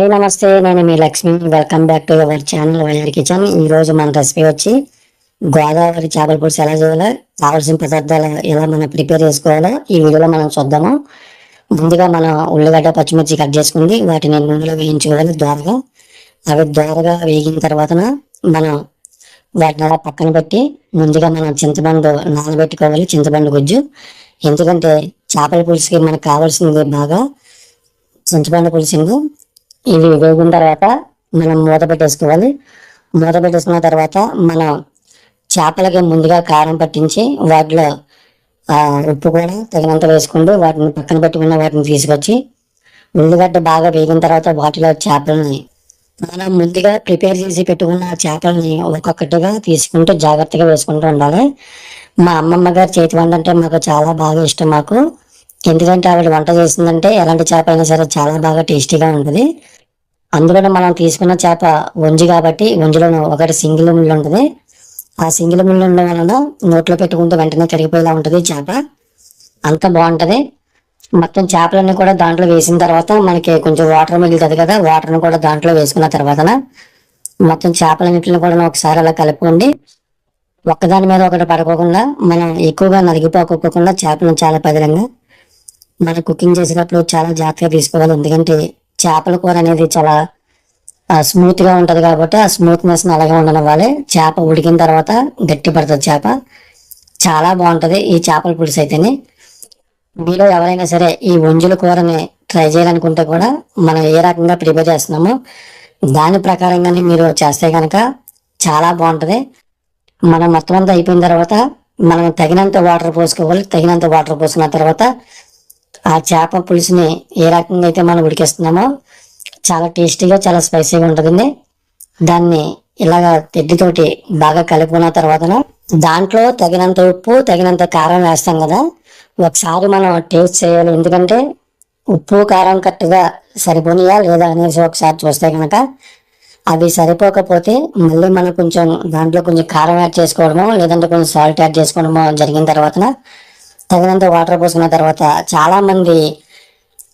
హే నమస్తే నేను మీ Lakshmi welcome back to our channel Y R kitchen ఈ రోజు మన రెసిపీ వచ్చి గోదావరి చేపల పులుసు ఎలా చేయాలో కావాల్సిన పదార్థాలు ఎలా మనం ప్రిపేర్ చేసుకోవాలో ఈ వీడియోలో మనం చూద్దాము. ముందుగా మనం ఉల్లిగడ్డ పచ్చిమిర్చి కట్ చేసుకుంది. వాటిని నూనెలో వేయించుకోవాలి దోరగా అవి దోరగా వేగిన తర్వాత మనం వాటిని అలా పక్కన పెట్టి ముందుగా మనం చింతపండు నానబెట్టుకోవాలి చింతపండు గుజ్జు. ఎందుకంటే చేపల పులుసుకి మనకు కావాల్సింది బాగా చింతపండు పులుసు ఇవి వేగిన తర్వాత మనం మూత పెట్టేసుకోవాలి. మూత పెట్టేసుకున్న తర్వాత మనం చేపలకి ముందుగా కారం పట్టించి వాటిలో ఉప్పు కూడా తగినంత వేసుకుంటూ వాటిని పక్కన పెట్టుకున్న వాటిని తీసుకొచ్చి ఉల్లిగడ్డ బాగా వేగిన తర్వాత వాటిలో చేపలని మనం ముందుగా ప్రిపేర్ చేసి పెట్టుకున్న చేపలని ఒక్కొక్కటిగా తీసుకుంటూ జాగ్రత్తగా వేసుకుంటూ ఉండాలి. మా అమ్మమ్మ గారి చేతి వంట అంటే మాకు చాలా బాగా ఇష్టం మాకు. ఎందుకంటే ఆవిడ వంట చేసిందంటే ఎలాంటి చేప అయినా సరే చాలా బాగా టేస్టీగా ఉంటుంది. అందులోనే మనం తీసుకున్న చేప వంజి కాబట్టి గుంజులను ఒకటి సింగిల్ ముళ్ళు ఉంటుంది. ఆ సింగిల్ ముళ్ళు ఉండడం వలన నోట్లో పెట్టుకుంటే వెంటనే కరిగిపోయేలా ఉంటుంది చేప. అంత బాగుంటుంది. మొత్తం చేపలన్నీ కూడా దాంట్లో వేసిన తర్వాత మనకి కొంచెం వాటర్ మిగులుతుంది కదా వాటర్ని కూడా దాంట్లో వేసుకున్న తర్వాత మొత్తం చేపలన్నింటిని కూడా ఒకసారి అలా కలుపుకోండి. ఒక్కదాని మీద ఒకటి పడుకోకుండా మనం ఎక్కువగా నలిగిపోకోకుండా చేపలను చాలా పదిలంగా మనం కుకింగ్ చేసేటప్పుడు చాలా జాగ్రత్తగా తీసుకోవాలి. ఎందుకంటే చేపల కూర అనేది చాలా స్మూత్గా ఉంటది కాబట్టి ఆ స్మూత్నెస్ అలాగే ఉండనివ్వాలి. చేప ఉడికిన తర్వాత గట్టి పడుతుంది చేప. చాలా బాగుంటది ఈ చేపల పులుసు అయితేనే. మీలో ఎవరైనా సరే ఈ ఒంజుల కూరని ట్రై చేయాలనుకుంటే కూడా మనం ఏ రకంగా ప్రిపేర్ చేస్తున్నామో దాని ప్రకారంగానే మీరు చేస్తే కనుక చాలా బాగుంటది. మనం మొత్తం అంతా అయిపోయిన తర్వాత మనం తగినంత వాటర్ పోసుకోవాలి. తగినంత వాటర్ పోసుకున్న తర్వాత ఆ చేప పులుసుని ఏ రకంగా అయితే మనం ఉడికిస్తున్నామో చాలా టేస్టీగా చాలా స్పైసీగా ఉంటుందండి. దాన్ని ఇలాగ తెడ్డితోటి బాగా కలుపుకున్న తర్వాత దాంట్లో తగినంత ఉప్పు తగినంత కారం వేస్తాం కదా. ఒకసారి మనం టేస్ట్ చేయాలి. ఎందుకంటే ఉప్పు కారం కరెక్ట్గా సరిపోనియా లేదా అనేసి ఒకసారి చూస్తే కనుక అవి సరిపోకపోతే మళ్ళీ మనం కొంచెం దాంట్లో కొంచెం కారం యాడ్ చేసుకోవడమో లేదంటే కొంచెం సాల్ట్ యాడ్ చేసుకోవడమో జరిగిన తర్వాత తగినంత వాటర్ పోసుకున్న తర్వాత చాలా మంది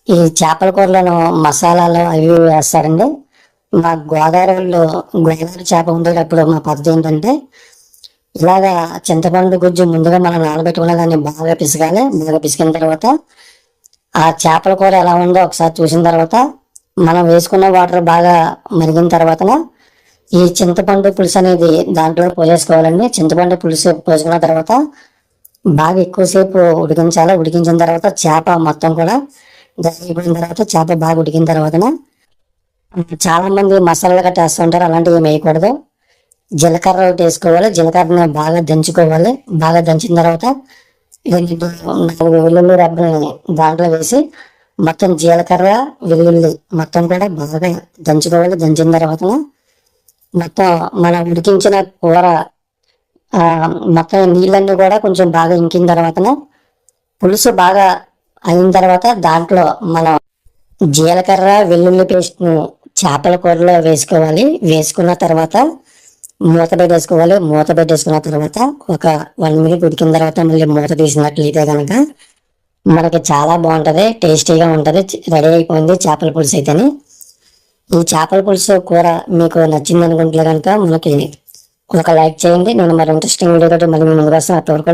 ఈ చేపల కూరలను మసాలాలు అవి వేస్తారండి. మా గోదావరిలో గోదావరి చేప ఉండేటప్పుడు మా పద్ధతి ఏంటంటే ఇలాగా చింతపండు గుజ్జు ముందుగా మనం నానబెట్టుకున్న దాన్ని బాగా పిసకాలి బాగా పిసికిన తర్వాత ఆ చేపల కూర ఎలా ఉందో ఒకసారి చూసిన తర్వాత మనం వేసుకున్న వాటర్ బాగా మరిగిన తర్వాత ఈ చింతపండు పులుసు అనేది దాంట్లో పోసేసుకోవాలండి. చింతపండు పులుసు పోసుకున్న తర్వాత బాగా ఎక్కువసేపు ఉడికించాలి? ఉడికించిన తర్వాత చేప మొత్తం కూడా అయిపోయిన తర్వాత చేప బాగా ఉడికిన తర్వాత చాలా మంది మసాలాలు గట్రా వేస్తుంటారు అలాంటివి ఏమి వేయకూడదు. జీలకర్ర ఒకటి వేసుకోవాలి జీలకర్రని బాగా దంచుకోవాలి. బాగా దంచిన తర్వాత వెల్లుల్లి రబ్బల్ని దాంట్లో వేసి మొత్తం జీలకర్ర వెల్లుల్లి మొత్తం కూడా బాగా దంచుకోవాలి. దంచిన తర్వాత మొత్తం మనం ఉడికించిన కూర మొత్తం నీళ్ళన్నీ కూడా కొంచెం బాగా ఇంకిన తర్వాత పులుసు బాగా అయిన తర్వాత దాంట్లో మనం జీలకర్ర వెల్లుల్లి పేస్ట్ను చేపల కూరలో వేసుకోవాలి. వేసుకున్న తర్వాత మూత పెట్టేసుకోవాలి. మూత పెట్టేసుకున్న తర్వాత ఒక వన్ మినిట్ ఉడికిన తర్వాత మళ్ళీ మూత తీసినట్లయితే కనుక మనకి చాలా బాగుంటుంది టేస్టీగా ఉంటుంది రెడీ అయిపోయింది చేపల పులుసు అయితేనే. ఈ చేపల పులుసు కూర మీకు నచ్చింది అనుకుంటే కనుక మనకి ఒక లైక్ చేయండి. నేను మరి ఇంట్రెస్టింగ్ వీడియో మళ్ళీ మీ ముందుకు వస్తాను. అప్పటివరకు